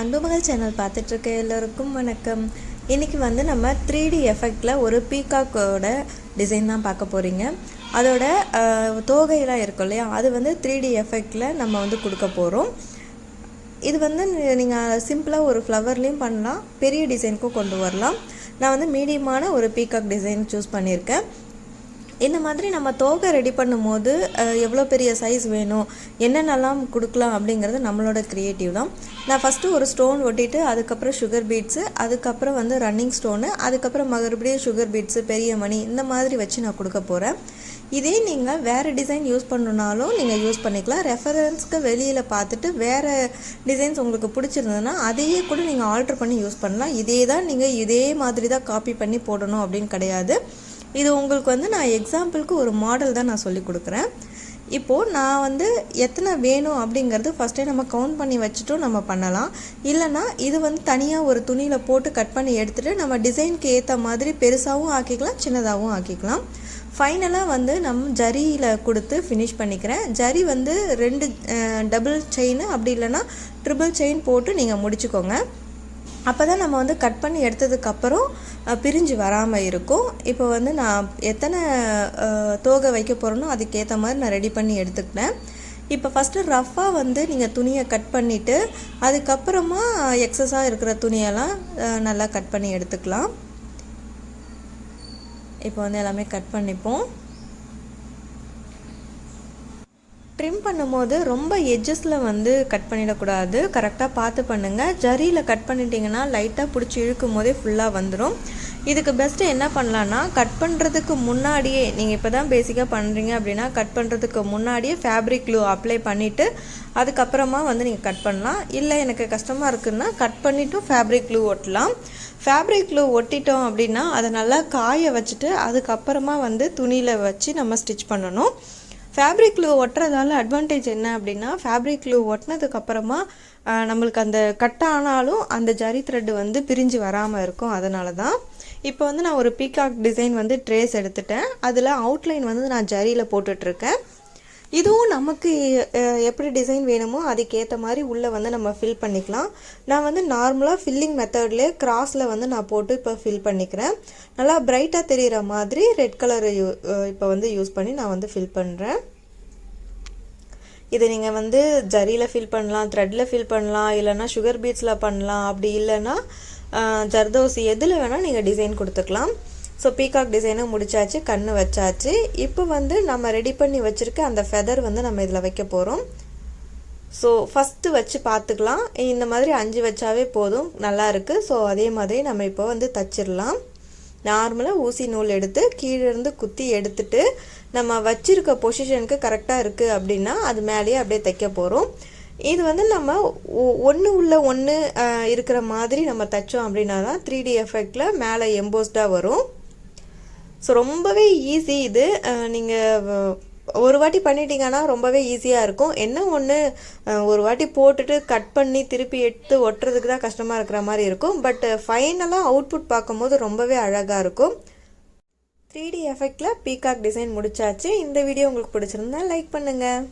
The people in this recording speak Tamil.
அன்புமகள் சேனல் பார்த்துட்ருக்க எல்லோருக்கும் வணக்கம். இன்றைக்கி வந்து நம்ம த்ரீ டி எஃபெக்டில் ஒரு பீகாக்கோட டிசைன் தான் பார்க்க போகிறீங்க அதோட தோகையெல்லாம் இருக்கும் இல்லையா? அது வந்து த்ரீ டி எஃபெக்டில் நம்ம வந்து கொடுக்க போகிறோம் இது வந்து நீங்கள் சிம்பிளாக ஒரு ஃப்ளவர்லேயும் பண்ணலாம். பெரிய டிசைனுக்கும் கொண்டு வரலாம். நான் வந்து மீடியமான ஒரு பீகாக் டிசைன் சூஸ் பண்ணியிருக்கேன். இந்த மாதிரி நம்ம தோகை ரெடி பண்ணும்போது எவ்வளோ பெரிய சைஸ் வேணும் என்னென்னலாம் கொடுக்கலாம் அப்படிங்கிறது நம்மளோட க்ரியேட்டிவ் தான். நான் ஃபஸ்ட்டு ஒரு ஸ்டோன் ஒட்டிட்டு அதுக்கப்புறம் சுகர் பீட்ஸு அதுக்கப்புறம் வந்து ரன்னிங் ஸ்டோனு அதுக்கப்புறம் மறுபடியும் சுகர் பீட்ஸு பெரிய மணி இந்த மாதிரி வச்சு நான் கொடுக்க போகிறேன் இதே நீங்கள் வேறு டிசைன் யூஸ் பண்ணணுனாலும் நீங்கள் யூஸ் பண்ணிக்கலாம். ரெஃபரன்ஸ்க்கு வெளியில் பார்த்துட்டு வேறு டிசைன்ஸ் உங்களுக்கு பிடிச்சிருந்ததுன்னா அதையே கூட நீங்கள் ஆல்ட்ரு பண்ணி யூஸ் பண்ணலாம். இதே தான் நீங்கள் இதே மாதிரி தான் காப்பி பண்ணி போடணும் அப்படின்னு கிடையாது. இது உங்களுக்கு வந்து நான் எக்ஸாம்பிளுக்கு ஒரு மாடல் தான் நான் சொல்லி கொடுக்குறேன். இப்போது நான் வந்து எத்தனை வேணும் அப்படிங்கிறது ஃபஸ்ட்டே நம்ம கவுண்ட் பண்ணி வச்சுட்டும் நம்ம பண்ணலாம். இல்லைன்னா இது வந்து தனியாக ஒரு துணியில் போட்டு கட் பண்ணி எடுத்துகிட்டு நம்ம டிசைனுக்கு ஏற்ற மாதிரி பெருசாகவும் ஆக்கிக்கலாம் சின்னதாகவும் ஆக்கிக்கலாம். ஃபைனலாக வந்து நம்ம ஜரியில் கொடுத்து ஃபினிஷ் பண்ணிக்கிறேன். ஜரி வந்து ரெண்டு டபுள் செயின் அப்படி இல்லைன்னா ட்ரிபிள் செயின் போட்டு நீங்கள் முடிச்சுக்கோங்க. அப்போ தான் நம்ம வந்து கட் பண்ணி எடுத்ததுக்கப்புறம் பிரிஞ்சு வராமல் இருக்கும். இப்போ வந்து நான் எத்தனை தோகை வைக்க போகிறேனோ அதுக்கேற்ற மாதிரி நான் ரெடி பண்ணி எடுத்துக்கிட்டேன். இப்போ ஃபஸ்ட்டு ரஃப்பாக வந்து நீங்கள் துணியை கட் பண்ணிவிட்டு அதுக்கப்புறமா எக்ஸஸாக இருக்கிற துணியெல்லாம் நல்லா கட் பண்ணி எடுத்துக்கலாம். இப்போ வந்து எல்லாமே கட் பண்ணிப்போம். ட்ரிம் பண்ணும்போது ரொம்ப எட்ஜஸில் வந்து கட் பண்ணிடக்கூடாது. கரெக்டாக பார்த்து பண்ணுங்கள் ஜரியில் கட் பண்ணிட்டீங்கன்னா லைட்டாக பிடிச்சி இழுக்கும் போதே ஃபுல்லாக வந்துடும் இதுக்கு பெஸ்ட்டு என்ன பண்ணலான்னா கட் பண்ணுறதுக்கு முன்னாடியே நீங்கள் இப்போ தான் பேசிக்காக பண்ணுறீங்க அப்படின்னா கட் பண்ணுறதுக்கு முன்னாடியே ஃபேப்ரிக் க்ளூ அப்ளை பண்ணிவிட்டு அதுக்கப்புறமா வந்து நீங்கள் கட் பண்ணலாம். இல்லை எனக்கு கஷ்டமாக இருக்குன்னா கட் பண்ணிவிட்டும் ஃபேப்ரிக் க்ளூ ஒட்டலாம். ஃபேப்ரிக் க்ளூ ஒட்டிட்டோம் அப்படின்னா அதை நல்லா காய வச்சுட்டு அதுக்கப்புறமா வந்து துணியில் வச்சு நம்ம ஸ்டிச் பண்ணணும். ஃபேப்ரிக் க்ளூ ஒட்டுறதால அட்வான்டேஜ் என்ன அப்படின்னா ஃபேப்ரிக் க்ளூ ஒட்டினதுக்கப்புறமா நம்மளுக்கு அந்த கட் ஆனாலும் அந்த ஜரி த்ரெட்டு வந்து பிரிஞ்சு வராமல் இருக்கும். அதனால தான் இப்போ வந்து நான் ஒரு பீகாக் டிசைன் வந்து ட்ரேஸ் எடுத்துட்டேன். அதில் அவுட்லைன் வந்து நான் ஜரியில் போட்டுட்ருக்கேன் இதுவும் நமக்கு எப்படி டிசைன் வேணுமோ அதுக்கேற்ற மாதிரி உள்ளே வந்து நம்ம ஃபில் பண்ணிக்கலாம். நான் வந்து நார்மலாக ஃபில்லிங் மெத்தட்லேயே கிராஸில் வந்து நான் போட்டு இப்போ ஃபில் பண்ணிக்கிறேன். நல்லா பிரைட்டாக தெரிகிற மாதிரி ரெட் கலர் இப்போ வந்து யூஸ் பண்ணி நான் வந்து ஃபில் பண்ணுறேன் இதை நீங்கள் வந்து ஜரியில் ஃபில் பண்ணலாம் த்ரெட்டில் ஃபில் பண்ணலாம் இல்லைன்னா சுகர் பீட்ஸில் பண்ணலாம். அப்படி இல்லைன்னா ஜர்தோசி எதில் வேணால் நீங்கள் டிசைன் கொடுத்துக்கலாம். ஸோ பீகாக் டிசைனும் முடிச்சாச்சு கண்ணு வச்சாச்சு. இப்போ வந்து நம்ம ரெடி பண்ணி வச்சுருக்க அந்த ஃபெதர் வந்து நம்ம இதில் வைக்க போகிறோம் ஸோ ஃபஸ்ட்டு வச்சு பார்த்துக்கலாம். இந்த மாதிரி அஞ்சு வச்சாவே போதும். நல்லா இருக்குது ஸோ அதே மாதிரி நம்ம இப்போ வந்து தச்சிடலாம். நார்மலாக ஊசி நூல் எடுத்து கீழே இருந்து குத்தி எடுத்துட்டு நம்ம வச்சிருக்க பொசிஷனுக்கு கரெக்டாக இருக்குது அப்படின்னா அது மேலேயே அப்படியே தைக்க போகிறோம் இது வந்து நம்ம ஒன்று உள்ள ஒன்று இருக்கிற மாதிரி நம்ம தைச்சோம் அப்படின்னா தான் த்ரீ டி எஃபெக்டில் மேலே எம்போஸ்டாக வரும். ஸோ ரொம்பவே ஈஸி இது. நீங்கள் ஒரு வாட்டி பண்ணிட்டீங்கன்னா ரொம்பவே ஈஸியாக இருக்கும். என்ன ஒன்று ஒரு வாட்டி போட்டுட்டு கட் பண்ணி திருப்பி எடுத்து ஒட்டுறதுக்கு தான் கஷ்டமாக இருக்கிற மாதிரி இருக்கும். பட் ஃபைனலாக அவுட்புட் பார்க்கும்போது ரொம்பவே அழகாக இருக்கும். த்ரீ டி எஃபெக்டில் பீகாக் டிசைன் முடிச்சாச்சு. இந்த வீடியோ உங்களுக்கு பிடிச்சிருந்தா லைக் பண்ணுங்கள்